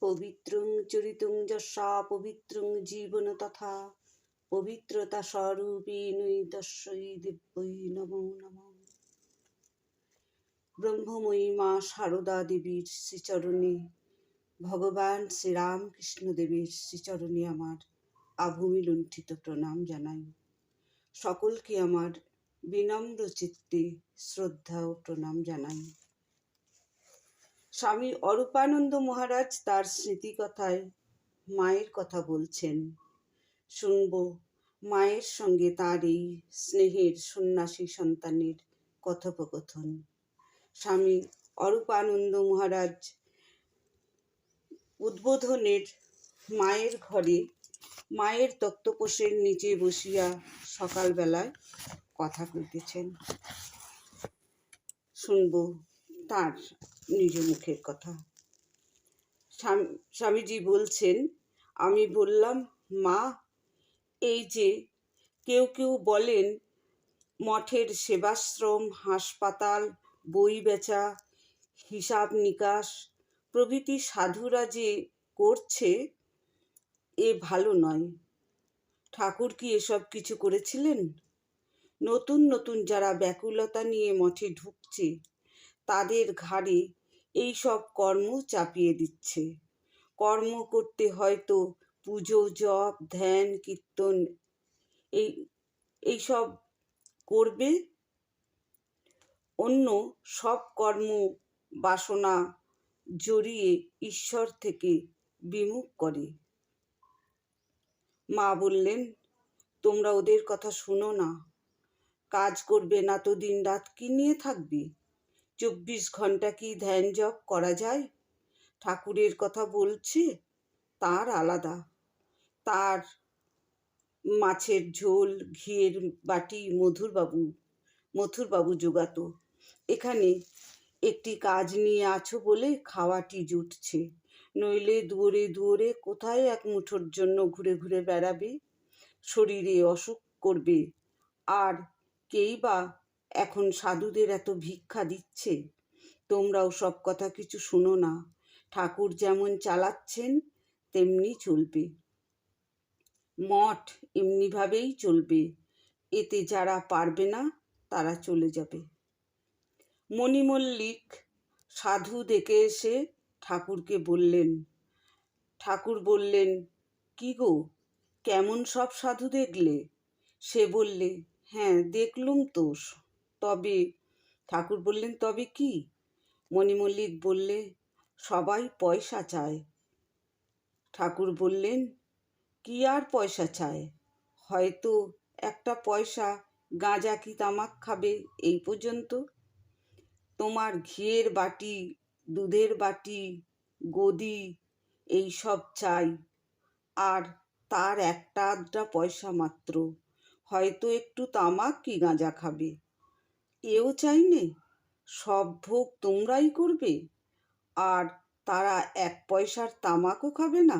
পবিত্রং চরিতং যশা, পবিত্রং জীবন তথা, পবিত্রতা স্বরূপিণী দস্যই দিব্যই নমো নমঃ। ব্রহ্মময়ী মা সারদা দেবীর শ্রীচরণে, ভগবান শ্রীরামকৃষ্ণ দেবের শ্রীচরণে আমার আভূমি লুণ্ঠিত প্রণাম জানাই। সকলকে আমার বিনম্র চিত্তে শ্রদ্ধা ও প্রণাম জানাই। স্বামী অরূপানন্দ মহারাজ তার স্মৃতিকথায় মায়ের কথা বলছেন। শুনব, মায়ের সঙ্গে তার এই স্নেহের সন্ন্যাসী সন্তানের কথোপকথন। স্বামী অরূপানন্দ মহারাজ উদ্বোধনের মায়ের ঘরে মায়ের তক্তপোষের নিচে বসিয়া সকালবেলায় কথা কইতেছেন। শুনব, তার নিজ মুখের কথা। স্বামীজি বলছেন, আমি বললাম, মা, এই যে কেউ কেউ বলেন, মঠের সেবাশ্রম, হাসপাতাল, বই বেচা, হিসাব নিকাশ, প্রভৃতি সাধুরা যে করছে, এ ভালো নয়। ঠাকুর কি এসব কিছু করেছিলেন? নতুন নতুন যারা ব্যাকুলতা নিয়ে মঠে ঢুকছে, তাদের ঘাড়ে এই সব কর্ম চাপিয়ে দিচ্ছে। কর্ম করতে হয়তো পুজো, জপ, ধ্যান, কীর্তন, এই এইসব করবে। অন্য সব কর্ম বাসনা জড়িয়ে ঈশ্বর থেকে বিমুখ করে। মা বললেন, তোমরা ওদের কথা শুনো না। কাজ করবে না তো দিন রাত কি নিয়ে থাকবে? চব্বিশ ঘণ্টা কি ধ্যান জপ করা যায়? ঠাকুরের কথা বলছে, তার আলাদা। তার মাছের ঝোল, ঘিয়ের বাটি, মধুরবাবু মথুরবাবু জোগাতো। এখানে একটি কাজ নিয়ে আছো বলে খাওয়াটি জুটছে। নইলে দুয়ারে দুয়ারে কোথায় এক মুঠোর জন্য ঘুরে ঘুরে বেড়াবে? শরীরে অসুখ করবে। আর কেই বা এখন সাধুদের এত ভিক্ষা দিচ্ছে, তোমরাও সব কথা কিছু শুনো না। ঠাকুর যেমন চালাচ্ছেন, তেমনি চলবে। মঠ এমনিভাবেই চলবে, এতে যারা পারবে না, তারা চলে যাবে। মণিমল্লিক সাধু দেখে এসে ঠাকুরকে বললেন, ঠাকুর বললেন, কি গো, কেমন সব সাধু দেখলে? সে বললে হ্যাঁ দেখলুম তো তবে, ঠাকুর বললেন, তবে কি? মণিমল্লিক বললে, সবাই পয়সা চায়। ঠাকুর বললেন, কি আর পয়সা চায়? হয়তো একটা পয়সা গাঁজা কি তামাক খাবে এই পর্যন্ত? তোমার ঘিয়ের বাটি, দুধের বাটি, গদি, এই সব চাই। আর তার একটা আধটা পয়সা মাত্র। হয়তো একটু তামাক কি গাঁজা খাবে? এও চাই নে সব ভোগ তোমরাই করবে, আর তারা এক পয়সার তামাকও খাবে না।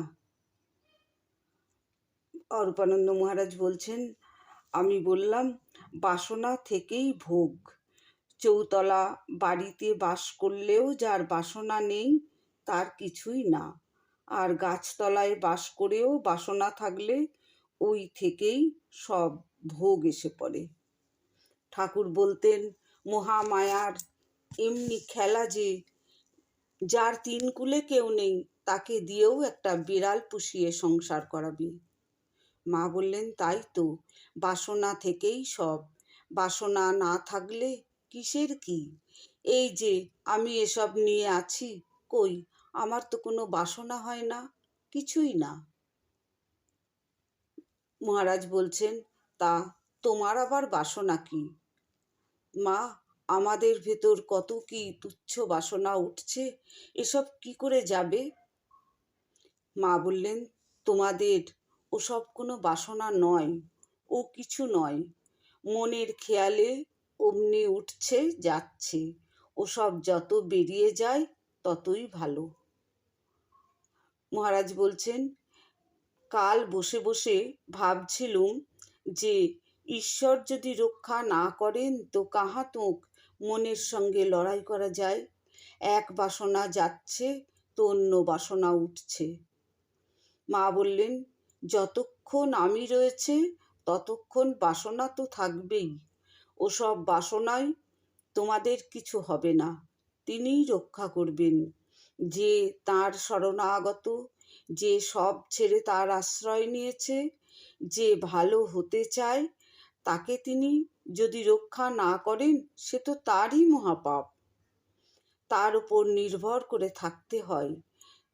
অরূপানন্দ মহারাজ বলছেন, আমি বললাম, বাসনা থেকেই ভোগ। চৌতলা বাড়িতে বাস করলেও যার বাসনা নেই, তার কিছুই না। আর গাছতলায় বাস করেও বাসনা থাকলে ওই থেকেই সব ভোগ এসে পড়ে। ঠাকুর বলতেন, মহামায়ার, এমনি খেলা যে, যার তিন কুলে কেউ নেই, তাকে দিয়েও একটা বিড়াল পুষিয়ে সংসার করাবি। মা বললেন, তাই তো, বাসনা থেকেই সব। বাসনা না থাকলে কিসের কি? এই যে, আমি এসব নিয়ে আছি, কই, আমার তো কোনো বাসনা হয় না, কিছুই না। মহারাজ বলছেন, তা তোমার আবার বাসনা কি? মা, আমাদের ভেতর কত কি তুচ্ছ বাসনা উঠছে, এসব কি করে যাবে? মা বললেন, তোমাদের ওসব কোনো বাসনা নয়, ও কিছু নয়। মনের খেয়ালে অমনি উঠছে, যাচ্ছে। ওসব যত বেরিয়ে যায়, ততই ভালো। মহারাজ বলছেন, কাল বসে বসে ভাবছিলুম যে ঈশ্বর যদি রক্ষা না করেন, তো কাহাতক মনের সঙ্গে লড়াই করা যায়? এক বাসনা যাচ্ছে, তো অন্য বাসনা উঠছে। মা বললেন, যতক্ষণ আমি রয়েছে, ততক্ষণ বাসনা তো থাকবেই। ওসব বাসনায় তোমাদের কিছু হবে না। তিনিই রক্ষা করবেন। যে তার শরণাগত, যে সব ছেড়ে তার আশ্রয় নিয়েছে, যে ভালো হতে চায় তাকে তিনি যদি রক্ষা না করেন, সে তো তারই মহাপাপ। তার উপর নির্ভর করে থাকতে হয়।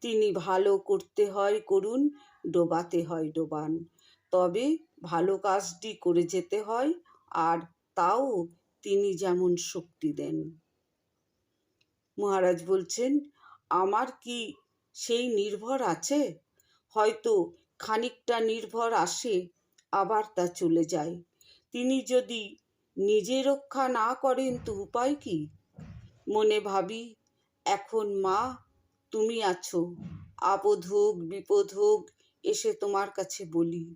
তিনি ভালো করতে হয় করুন ডোবাতে হয় ডোবান। তবে ভালো কাজটি করে যেতে হয়, আর তাও তিনি যেমন শক্তি দেন। মহারাজ বলছেন, আমার কি সেই নির্ভর আছে? হয়তো খানিকটা নির্ভর আসে, আবার তা চলে যায়। তিনি যদি নিজে রক্ষা না করেন তো উপায় কি? মনে ভাবি, এখন মা, তুমি আছো। আপদ হোক, বিপদ হোক, এসে তোমার কাছে বলি।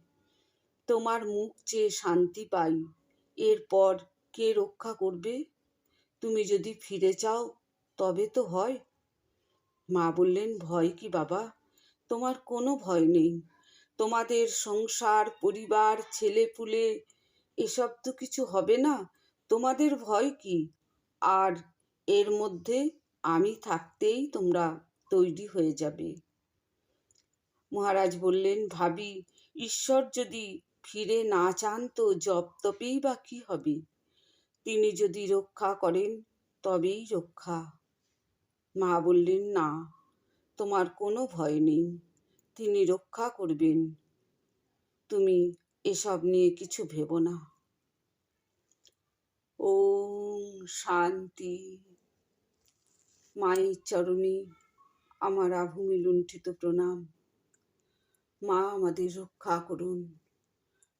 তোমার মুখ চেয়ে শান্তি পাই। এরপর কে রক্ষা করবে? তুমি যদি ফিরে চাও, তবে তো হয়। মা বললেন, ভয় কি বাবা? তোমার কোনো ভয় নেই। তোমাদের সংসার, পরিবার ছেলে পুলে এসব তো কিছু হবে না, তোমাদের ভয় কি? আর এর মধ্যে আমি থাকতেই তোমরা তৈরি হয়ে যাবে। মহারাজ বললেন, ভাবি, ঈশ্বর যদি ফিরে না চান তো জপ তপেই বা কি হবে? তিনি যদি রক্ষা করেন, তবেই রক্ষা। মা বললেন, না, তোমার কোনো ভয় নেই, তিনি রক্ষা করবেন। তুমি এসব নিয়ে কিছু ভেবো না। ওম শান্তি। মায়ের চরণে আমার আভূমি লুণ্ঠিত প্রণাম। মা আমাদের রক্ষা করুন।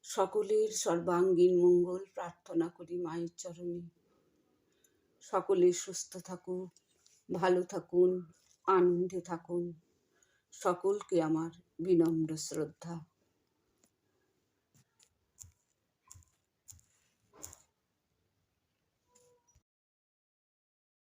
সকলের সর্বাঙ্গীন মঙ্গল প্রার্থনা করি মায়ের চরণে। সকলে সুস্থ থাকুক ভালো থাকুন, আনন্দে থাকুন। সকলকে আমার বিনম্র শ্রদ্ধা।